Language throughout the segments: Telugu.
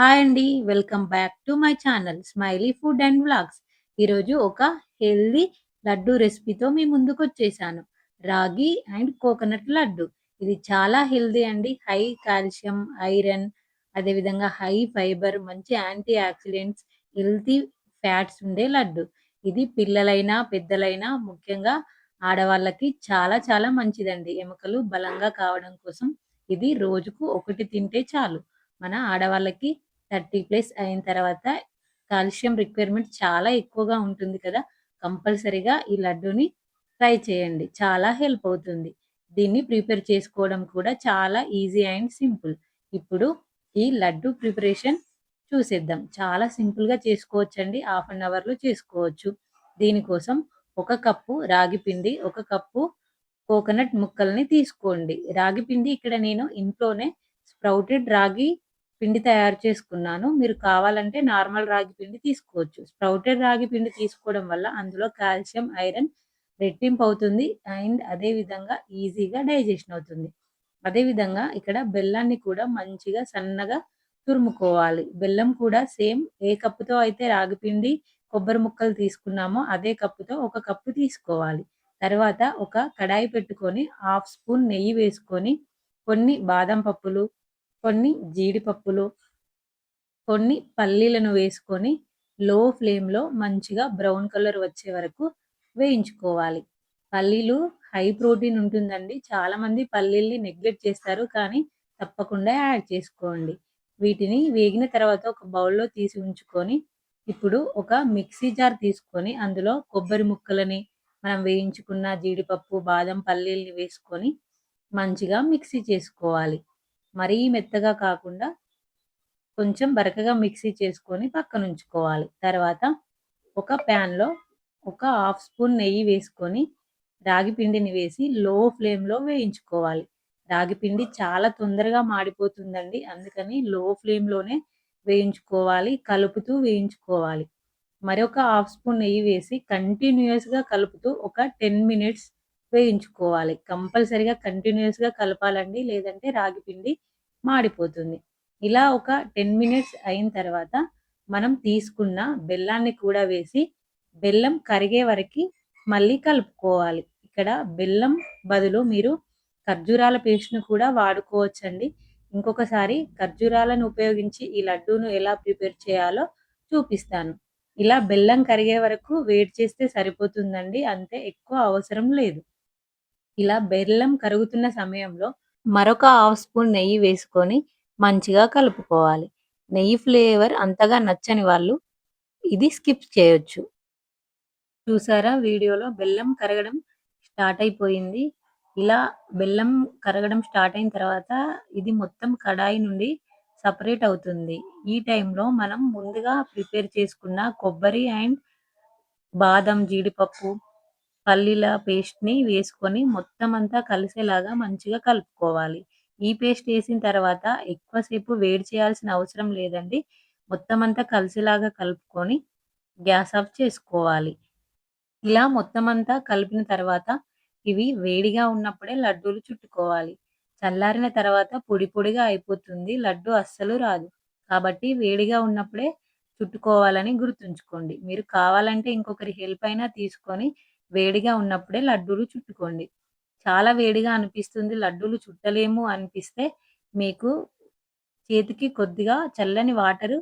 హాయ్ అండి. Welcome back to my channel smiley food and vlogs. ఈరోజు ఒక హెల్తీ లడ్డు రెసిపీతో మీ ముందుకు వచ్చేసాను రాగి అండ్ కోకోనట్ లడ్డు. ఇది చాలా హెల్తీ అండి. హై కాల్షియం, ఐరన్ అదేవిధంగా హై ఫైబర్, మంచి యాంటీ ఆక్సిడెంట్స్, హెల్తీ ఫ్యాట్స్ ఉండే లడ్డు. ఇది పిల్లలైనా, పెద్దలైనా ముఖ్యంగా ఆడవాళ్ళకి చాలా చాలా మంచిదండి. ఎముకలు బలంగా కావడం కోసం ఇది రోజుకు ఒకటి తింటే చాలు. మన ఆడవాళ్ళకి థర్టీ ప్లస్ అయిన తర్వాత కాల్షియం రిక్వైర్మెంట్ చాలా ఎక్కువగా ఉంటుంది కదా! కంపల్సరీగా ఈ లడ్డూని ట్రై చేయండి. చాలా హెల్ప్ అవుతుంది. దీన్ని ప్రిపేర్ చేసుకోవడం కూడా చాలా ఈజీ అండ్ సింపుల్. ఇప్పుడు ఈ లడ్డు ప్రిపరేషన్ చూసేద్దాం. చాలా సింపుల్‌గా చేసుకోవచ్చండి. హాఫ్ అన్ అవర్‌లో చేసుకోవచ్చు. దీనికోసం ఒక కప్పు రాగి పిండి, ఒక కప్పు కోకోనట్ ముక్కల్ని తీసుకోండి. రాగి పిండి ఇక్కడ నేను ఇంట్లోనే స్ప్రౌటెడ్ రాగి పిండి తయారు చేసుకున్నాను. మీరు కావాలంటే నార్మల్ రాగి పిండి తీసుకోవచ్చు. స్ప్రౌటెడ్ రాగి పిండి తీసుకోవడం వల్ల అందులో కాల్షియం, ఐరన్ రెట్టింపు అవుతుంది. అండ్ అదే విధంగా ఈజీగా డైజెషన్ అవుతుంది. అదే విధంగా ఇక్కడ బెల్లాన్ని కూడా మంచిగా సన్నగా తురుముకోవాలి. బెల్లం కూడా సేమ్ ఏ కప్పుతో అయితే రాగి పిండి, కొబ్బరి ముక్కలు తీసుకున్నామో అదే కప్పుతో ఒక కప్పు తీసుకోవాలి. తర్వాత ఒక కడాయి పెట్టుకొని హాఫ్ స్పూన్ నెయ్యి వేసుకొని కొన్ని బాదం పప్పులు, కొన్ని జీడిపప్పులు, కొన్ని పల్లీలను వేసుకొని లో ఫ్లేమ్‌లో మంచిగా బ్రౌన్ కలర్ వచ్చే వరకు వేయించుకోవాలి. పల్లీలు హై ప్రోటీన్ ఉంటుందండి. చాలామంది పల్లీల్ని నెగ్లెక్ట్ చేస్తారు. కానీ తప్పకుండా యాడ్ చేసుకోండి. వీటిని వేగిన తర్వాత ఒక బౌల్‌లో తీసి ఉంచుకొని, ఇప్పుడు ఒక మిక్సీ జార్ తీసుకొని అందులో కొబ్బరి ముక్కలని, మనం వేయించుకున్న జీడిపప్పు, బాదం, పల్లీల్ని వేసుకొని మంచిగా మిక్సీ చేసుకోవాలి. మరీ మెత్తగా కాకుండా కొంచెం బరకగా మిక్సీ చేసుకొని పక్కన ఉంచుకోవాలి తర్వాత ఒక ప్యాన్‌లో ఒక హాఫ్ స్పూన్ నెయ్యి వేసుకొని రాగి పిండిని వేసి లో ఫ్లేమ్‌లో వేయించుకోవాలి. రాగి పిండి చాలా తొందరగా మాడిపోతుందండి. అందుకని లో ఫ్లేమ్‌లోనే వేయించుకోవాలి. కలుపుతూ వేయించుకోవాలి. మరొక హాఫ్ స్పూన్ నెయ్యి వేసి కంటిన్యూయస్‌గా కలుపుతూ ఒక 10 మినిట్స్ వేయించుకోవాలి. కంపల్సరిగా కంటిన్యూయస్‌గా కలపాలండి. లేదంటే రాగి పిండి మాడిపోతుంది. ఇలా ఒక 10 మినిట్స్ అయిన తర్వాత మనం తీసుకున్న బెల్లాన్ని కూడా వేసి బెల్లం కరిగే వరకు మళ్ళీ కలుపుకోవాలి. ఇక్కడ బెల్లం బదులు మీరు ఖర్జూరాల పేస్ట్‌ని కూడా వాడుకోవచ్చండి. ఇంకొకసారి ఖర్జూరాలను ఉపయోగించి ఈ లడ్డూను ఎలా ప్రిపేర్ చేయాలో చూపిస్తాను. ఇలా బెల్లం కరిగే వరకు వెయిట్ చేస్తే సరిపోతుందండి. అంతే ఎక్కువ అవసరం లేదు. ఇలా బెల్లం కరుగుతున్న సమయంలో మరొక హాఫ్ స్పూన్ నెయ్యి వేసుకొని మంచిగా కలుపుకోవాలి. నెయ్యి ఫ్లేవర్ అంతగా నచ్చని వాళ్ళు ఇది స్కిప్ చేయొచ్చు. చూసారా వీడియోలో బెల్లం కరగడం స్టార్ట్ అయిపోయింది. ఇలా బెల్లం కరగడం స్టార్ట్ అయిన తర్వాత ఇది మొత్తం కడాయి నుండి సపరేట్ అవుతుంది. ఈ టైంలో మనం ముందుగా ప్రిపేర్ చేసుకున్న కొబ్బరి అండ్ బాదం, జీడిపప్పు, పల్లీల పేస్ట్‌ని వేసుకొని మొత్తం అంతా కలిసేలాగా మంచిగా కలుపుకోవాలి. ఈ పేస్ట్ వేసిన తర్వాత ఎక్కువసేపు వేడి చేయాల్సిన అవసరం లేదండి. మొత్తం అంతా కలిసేలాగా కలుపుకొని గ్యాస్ ఆఫ్ చేసుకోవాలి. ఇలా మొత్తం అంతా కలిపిన తర్వాత ఇవి వేడిగా ఉన్నప్పుడే లడ్డూలు చుట్టుకోవాలి. చల్లారిన తర్వాత పొడి పొడిగా అయిపోతుంది. లడ్డు అస్సలు రాదు. కాబట్టి వేడిగా ఉన్నప్పుడే చుట్టుకోవాలని గుర్తుంచుకోండి. మీరు కావాలంటే ఇంకొకరి హెల్ప్ అయినా తీసుకొని వేడిగా ఉన్నప్పుడే లడ్డూలు చుట్టుకోండి. చాలా వేడిగా అనిపిస్తుంది లడ్డూలు చుట్టలేము అనిపిస్తే మీకు చేతికి కొద్దిగా చల్లని వాటరు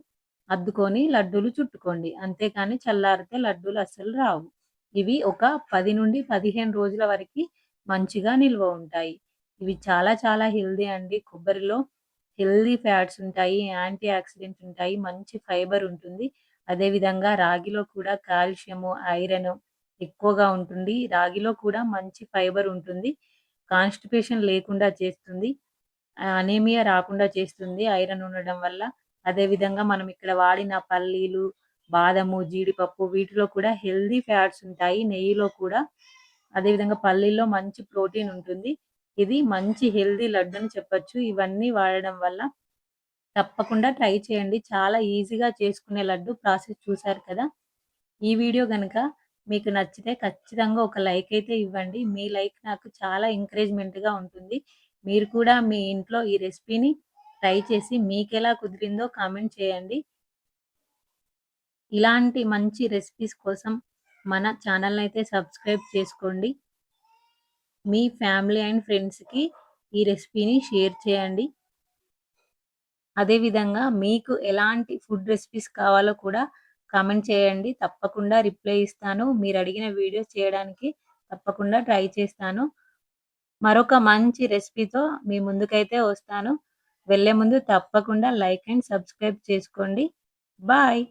అద్దుకొని లడ్డూలు చుట్టుకోండి. అంతేకాని చల్లారితే లడ్డూలు అస్సలు రావు. ఇవి ఒక 10-15 రోజుల వరకి మంచిగా నిల్వ ఉంటాయి. ఇవి చాలా చాలా హెల్దీ అండి. కొబ్బరిలో హెల్దీ ఫ్యాట్స్ ఉంటాయి. యాంటీ ఆక్సిడెంట్స్ ఉంటాయి. మంచి ఫైబర్ ఉంటుంది. అదే విధంగా రాగిలో కూడా కాల్షియము, ఐరన్ ఎక్కువగా ఉంటుంది. రాగిలో కూడా మంచి ఫైబర్ ఉంటుంది. కాన్‌స్టిపేషన్ లేకుండా చేస్తుంది. అనేమియా రాకుండా చేస్తుంది ఐరన్ ఉండడం వల్ల. అదే విధంగా మనం ఇక్కడ వాడిన పల్లీలు, బాదము, జీడిపప్పు వీటిలో కూడా హెల్దీ ఫ్యాట్స్ ఉంటాయి. నెయ్యిలో కూడా అదే విధంగా పల్లీల్లో మంచి ప్రోటీన్ ఉంటుంది. ఇది మంచి హెల్తీ లడ్డు అని చెప్పొచ్చు. ఇవన్నీ వాడడం వల్ల తప్పకుండా ట్రై చేయండి. చాలా ఈజీగా చేసుకునే లడ్డు ప్రాసెస్ చూసారు కదా! ఈ వీడియో కనుక మీకు నచ్చితే ఖచ్చితంగా ఒక లైక్ అయితే ఇవ్వండి. మీ లైక్ నాకు చాలా ఎంకరేజ్‌మెంట్‌గా ఉంటుంది. మీరు కూడా మీ ఇంట్లో ఈ రెసిపీని ట్రై చేసి మీకు ఎలా కుదిరిందో కామెంట్ చేయండి. ఇలాంటి మంచి రెసిపీస్ కోసం మన ఛానల్‌నైతే సబ్స్క్రైబ్ చేసుకోండి. మీ ఫ్యామిలీ అండ్ ఫ్రెండ్స్‌కి ఈ రెసిపీని షేర్ చేయండి. అదేవిధంగా మీకు ఎలాంటి ఫుడ్ రెసిపీస్ కావాలో కూడా కామెంట్ చేయండి. తప్పకుండా రిప్లై ఇస్తాను. మీరు అడిగిన వీడియోస్ చేయడానికి తప్పకుండా ట్రై చేస్తాను. మరొక మంచి రెసిపీతో మీ ముందుకైతే వస్తాను. వెళ్ళే ముందు తప్పకుండా లైక్ అండ్ సబ్స్క్రైబ్ చేసుకోండి. బాయ్.